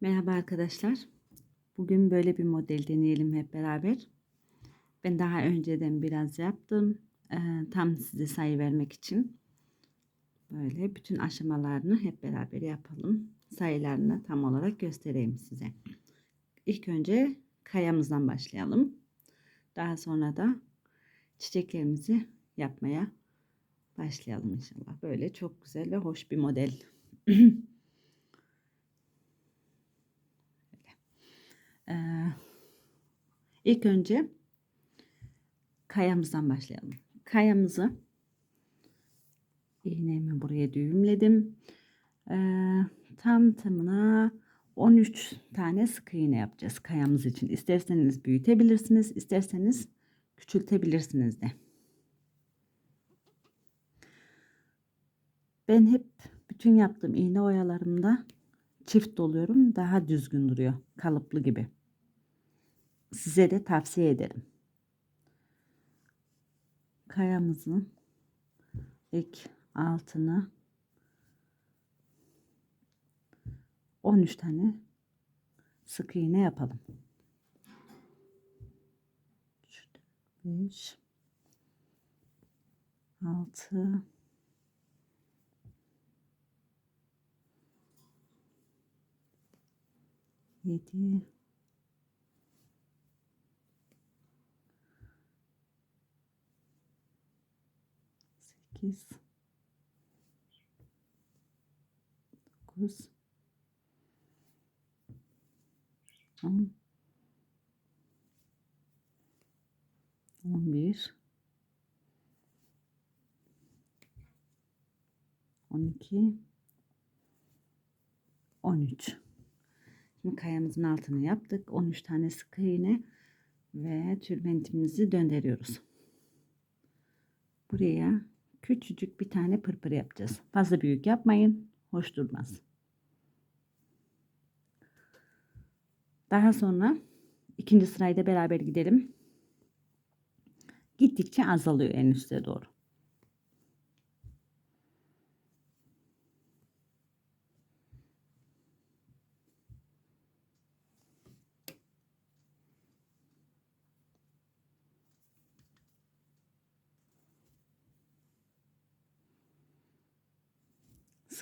Merhaba arkadaşlar. Bugün böyle bir model deneyelim hep beraber. Ben daha önceden biraz yaptım. Ee, tam size sayı vermek için. Böyle bütün aşamalarını hep beraber yapalım. Sayılarını tam olarak göstereyim size. İlk önce kayamızdan başlayalım. Daha sonra da çiçeklerimizi yapmaya başlayalım inşallah. Böyle çok güzel ve hoş bir model. ilk önce kayamızdan başlayalım. Kayamızı iğnemi buraya düğümledim. Ee, tam tamına 13 tane sık iğne yapacağız kayamız için. İsterseniz büyütebilirsiniz, isterseniz küçültebilirsiniz de. Ben hep bütün yaptığım iğne oyalarımda çift doluyorum. Daha düzgün duruyor. Kalıplı gibi. Size de tavsiye ederim. Kayamızın ilk altını 13 tane sık iğne yapalım. 5 6 7 8 9 10 11 12 13 Şimdi kayamızın altını yaptık. 13 tane sık iğne ve tülbentimizi döndürüyoruz. Buraya küçücük bir tane pırpır yapacağız. Fazla büyük yapmayın. Hoş durmaz. Daha sonra ikinci sırayı da beraber gidelim. Gittikçe azalıyor en üste doğru.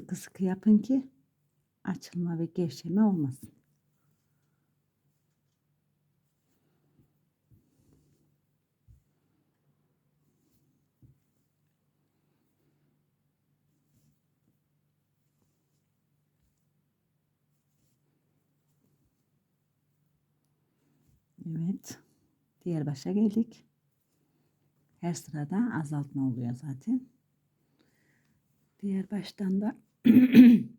Sıkı sıkı yapın ki açılma ve gevşeme olmasın. Evet. Diğer başa geldik. Her sırada azaltma oluyor zaten. Diğer baştan da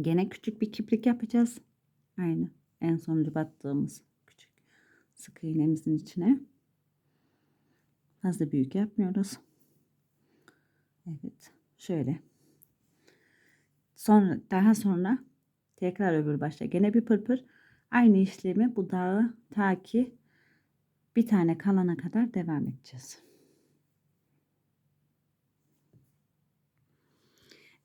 gene küçük bir kiprik yapacağız. Aynı en sonuncu battığımız küçük sık iğnemizin içine. Fazla büyük yapmıyoruz. Evet. Şöyle. Sonra daha sonra tekrar öbür başta gene bir pırpır. Aynı işlemi bu dağı ta ki bir tane kalana kadar devam edeceğiz.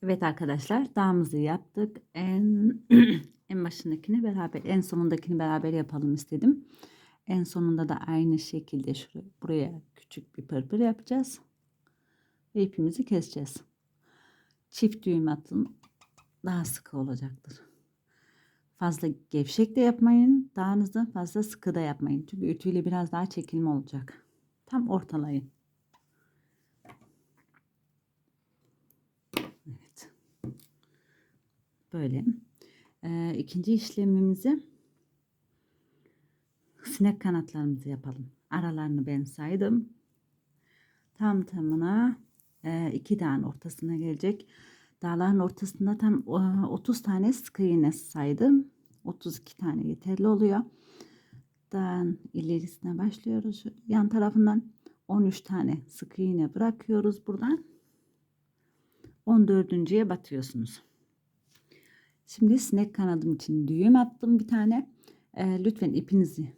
Evet arkadaşlar dağımızı yaptık. En en başındakini beraber en sonundakini beraber yapalım istedim. En sonunda da aynı şekilde şuraya buraya küçük bir pırpır yapacağız. Ve ipimizi keseceğiz. Çift düğüm atın daha sıkı olacaktır. Fazla gevşek de yapmayın. Dağınızda fazla sıkı da yapmayın. Çünkü ütüyle biraz daha çekilme olacak. Tam ortalayın. Evet. Böyle. Ee, ikinci işlemimizi sinek kanatlarımızı yapalım. Aralarını ben saydım. Tam tamına e, iki tane ortasına gelecek. Dağların ortasında tam 30 tane sık iğne saydım. 32 tane yeterli oluyor. Dağın ilerisine başlıyoruz. Yan tarafından 13 tane sık iğne bırakıyoruz buradan. 14.ye batıyorsunuz. Şimdi sinek kanadım için düğüm attım bir tane. E, lütfen ipinizi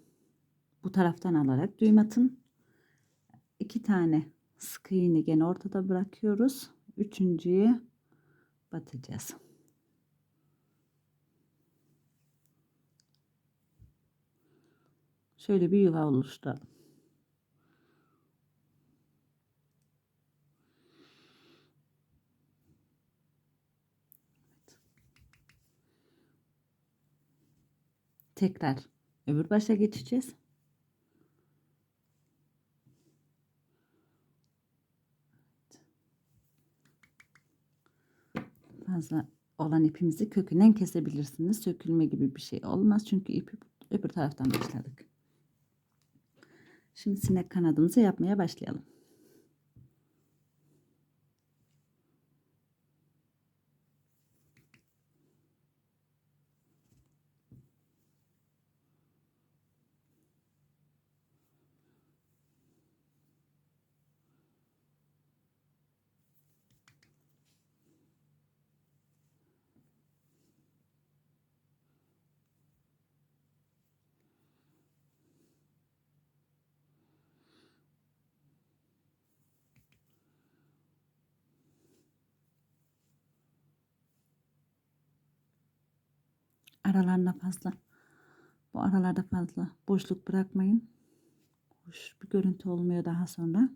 bu taraftan alarak düğüm atın. İki tane sık iğne gene ortada bırakıyoruz. Üçüncüyü batacağız. Şöyle bir yuva oluşturalım. Tekrar öbür başa geçeceğiz. Fazla olan ipimizi kökünden kesebilirsiniz. Sökülme gibi bir şey olmaz. Çünkü ipi öbür taraftan başladık. Şimdi sinek kanadımızı yapmaya başlayalım. Aralarına fazla bu aralarda fazla boşluk bırakmayın. Hoş bir görüntü olmuyor daha sonra.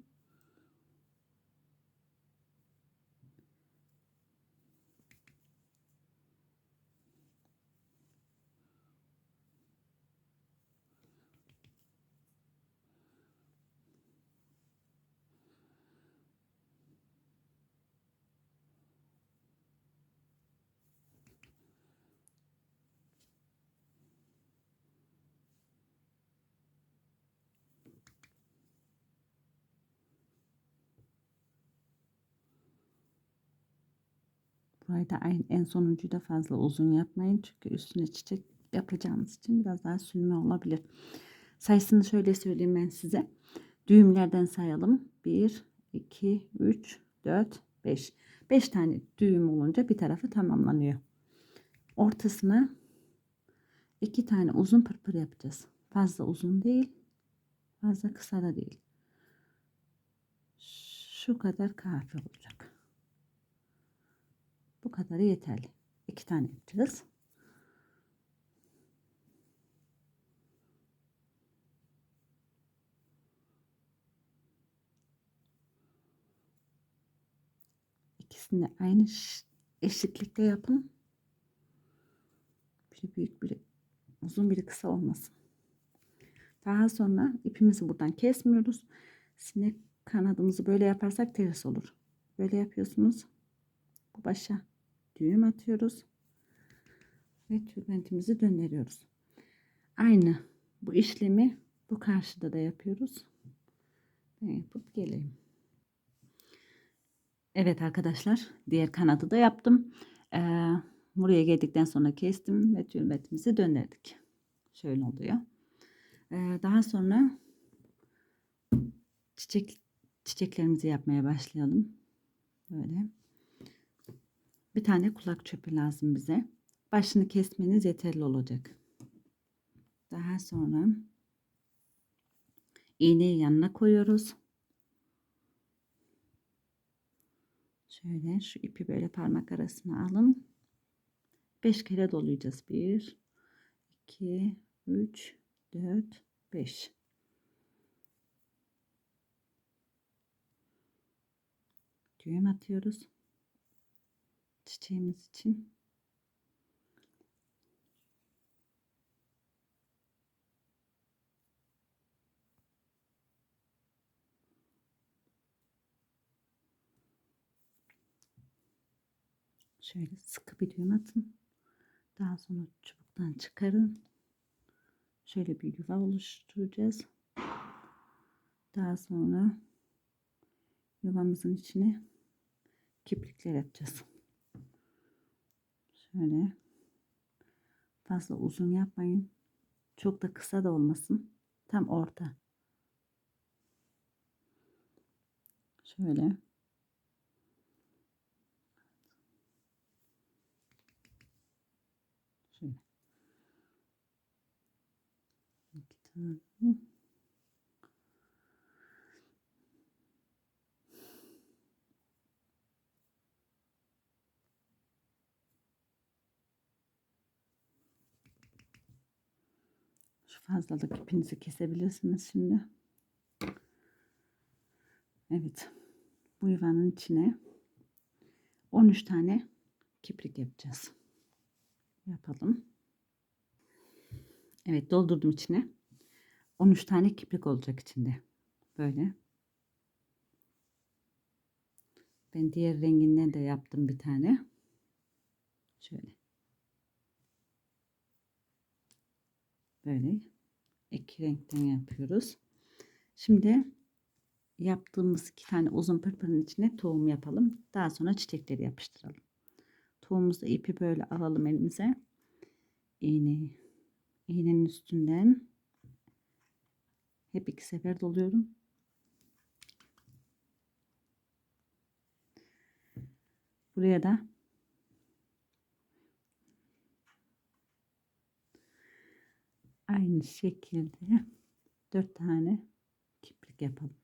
Burayı da en sonuncuyu da fazla uzun yapmayın. Çünkü üstüne çiçek yapacağımız için biraz daha sürme olabilir. Sayısını şöyle söyleyeyim ben size. Düğümlerden sayalım. 1, 2, 3, 4, 5. 5 tane düğüm olunca bir tarafı tamamlanıyor. Ortasına 2 tane uzun pırpır yapacağız. Fazla uzun değil. Fazla kısa da değil. Şu kadar kafi olacak. Bu kadarı yeterli. İki tane yapacağız. İkisini de aynı eşitlikte yapın. Biri büyük biri uzun biri kısa olmasın. Daha sonra ipimizi buradan kesmiyoruz. Sinek kanadımızı böyle yaparsak ters olur. Böyle yapıyorsunuz. Bu başa düğüm atıyoruz ve tülbentimizi döndürüyoruz. Aynı bu işlemi bu karşıda da yapıyoruz. Ben yapıp geleyim. Evet arkadaşlar diğer kanadı da yaptım. Ee, buraya geldikten sonra kestim ve tülbentimizi döndürdük. Şöyle oluyor. Ee, daha sonra çiçek çiçeklerimizi yapmaya başlayalım. Böyle. Bir tane kulak çöpü lazım bize. Başını kesmeniz yeterli olacak. Daha sonra iğneyi yanına koyuyoruz. Şöyle şu ipi böyle parmak arasına alın. 5 kere dolayacağız. 1 2 3 4 5 düğüm atıyoruz çiçeğimiz için. Şöyle sıkı bir düğüm atın. Daha sonra çubuktan çıkarın. Şöyle bir yuva oluşturacağız. Daha sonra yuvamızın içine kiplikler yapacağız. Şöyle fazla uzun yapmayın. Çok da kısa da olmasın. Tam orta. Şöyle. Şöyle. İki tane. Fazlalık ipinizi kesebilirsiniz şimdi. Evet. Bu yuvanın içine 13 tane kiprik yapacağız. Yapalım. Evet doldurdum içine. 13 tane kiprik olacak içinde. Böyle. Ben diğer renginden de yaptım bir tane. Şöyle. Böyle iki renkten yapıyoruz. Şimdi yaptığımız iki tane uzun pırpırın içine tohum yapalım. Daha sonra çiçekleri yapıştıralım. Tohumumuzu ipi böyle alalım elimize. İğneyi iğnenin üstünden hep iki sefer doluyorum. Buraya da aynı şekilde dört tane kiprik yapalım.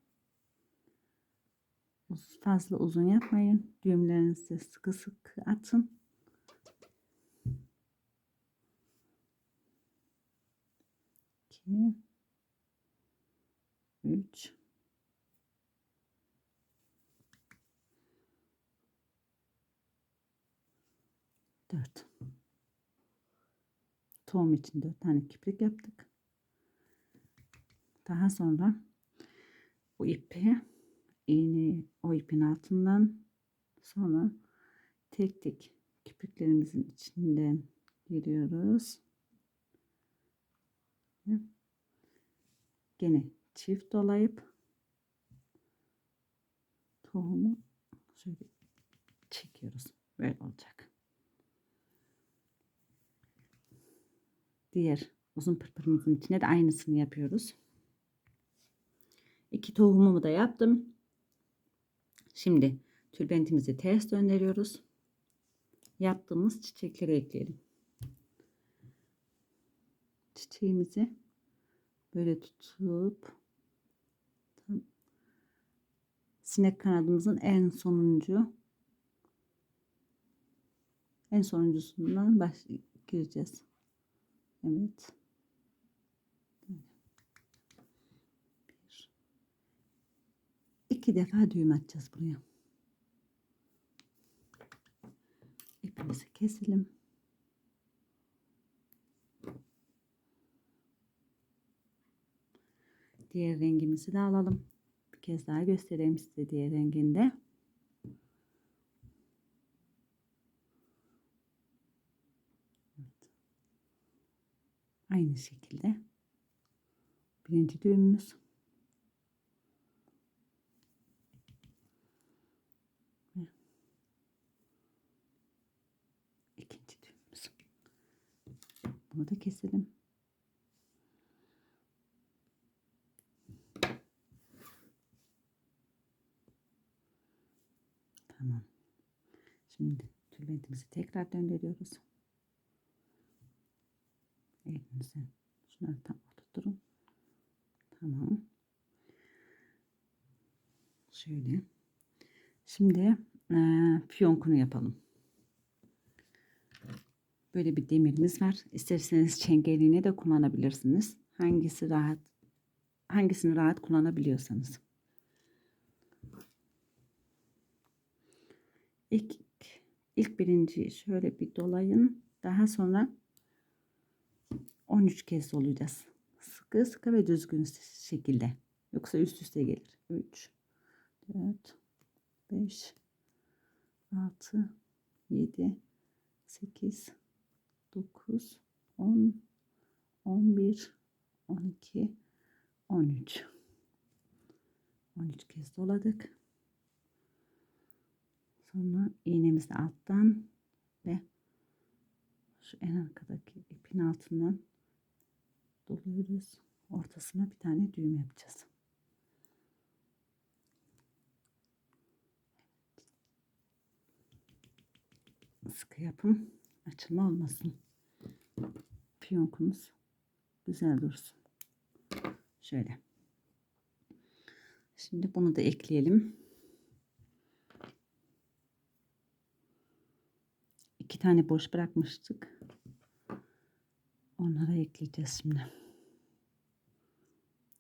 Fazla uzun yapmayın. Düğümlerinizi sıkı sıkı atın. İki, üç, dört. Tohum için dört tane kiprik yaptık. Daha sonra bu ipi iğneyi o ipin altından sonra tek tek kipriklerimizin içinden giriyoruz. Gene çift dolayıp tohumu şöyle çekiyoruz. Böyle olacak. Diğer uzun pırpırımızın içine de aynısını yapıyoruz. İki tohumumu da yaptım. Şimdi tülbentimizi ters döndürüyoruz. Yaptığımız çiçekleri ekleyelim. Çiçeğimizi böyle tutup sinek kanadımızın en sonuncu en sonuncusundan baş gireceğiz. Evet. İki defa düğüm atacağız buraya. İpimizi keselim. Diğer rengimizi de alalım. Bir kez daha göstereyim size diğer renginde. Aynı şekilde birinci düğümümüz Bunu da keselim. Tamam. Şimdi tülbentimizi tekrar döndürüyoruz. Elinizi şunları tam oturtturun. Tamam. Şöyle. Şimdi e, fiyonkunu yapalım. Böyle bir demirimiz var. İsterseniz çengelini de kullanabilirsiniz. Hangisi rahat hangisini rahat kullanabiliyorsanız. İlk, ilk birinci şöyle bir dolayın. Daha sonra 13 kez dolayacağız. Sıkı sıkı ve düzgün şekilde. Yoksa üst üste gelir. 3 4 5 6 7 8 9, 10, 11, 12, 13. 13 kez doladık. Sonra iğnemizi alttan ve şu en arkadaki ipin altından doluyoruz. Ortasına bir tane düğüm yapacağız. Sıkı yapın. Açılma olmasın piyonkumuz güzel dursun. Şöyle. Şimdi bunu da ekleyelim. İki tane boş bırakmıştık. Onlara ekleyeceğiz şimdi.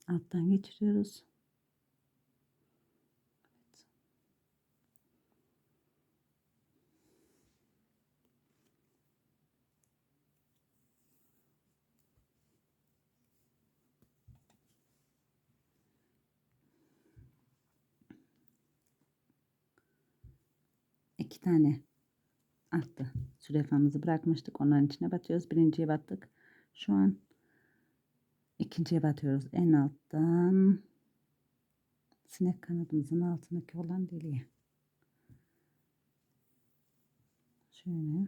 alttan geçiriyoruz. İki tane altta sülefamızı bırakmıştık. Onların içine batıyoruz. Birinciye battık. Şu an ikinciye batıyoruz. En alttan sinek kanadımızın altındaki olan deliğe. Şöyle.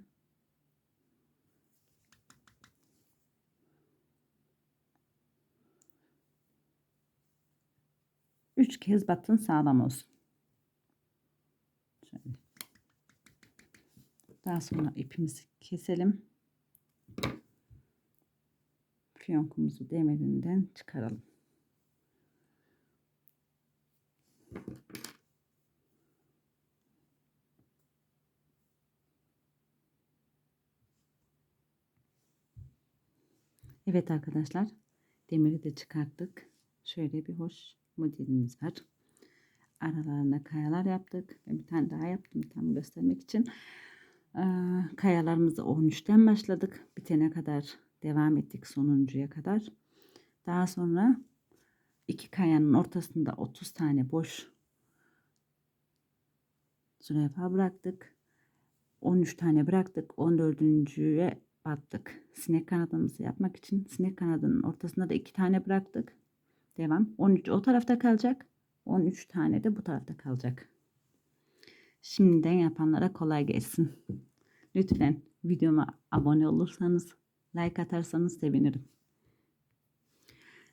Üç kez batın sağlam olsun. Şöyle. Daha sonra ipimizi keselim. Fiyonkumuzu demirinden çıkaralım. Evet arkadaşlar demiri de çıkarttık. Şöyle bir hoş modelimiz var. Aralarına kayalar yaptık. Ben bir tane daha yaptım tam göstermek için. Kayalarımızı 13'ten başladık. Bitene kadar devam ettik sonuncuya kadar. Daha sonra iki kayanın ortasında 30 tane boş zürafa bıraktık. 13 tane bıraktık. 14.ye battık. Sinek kanadımızı yapmak için sinek kanadının ortasında da iki tane bıraktık. Devam. 13 o tarafta kalacak. 13 tane de bu tarafta kalacak. Şimdiden yapanlara kolay gelsin. Lütfen videoma abone olursanız, like atarsanız sevinirim.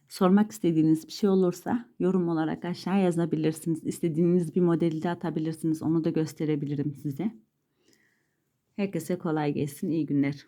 Sormak istediğiniz bir şey olursa yorum olarak aşağı yazabilirsiniz. İstediğiniz bir modeli de atabilirsiniz. Onu da gösterebilirim size. Herkese kolay gelsin. İyi günler.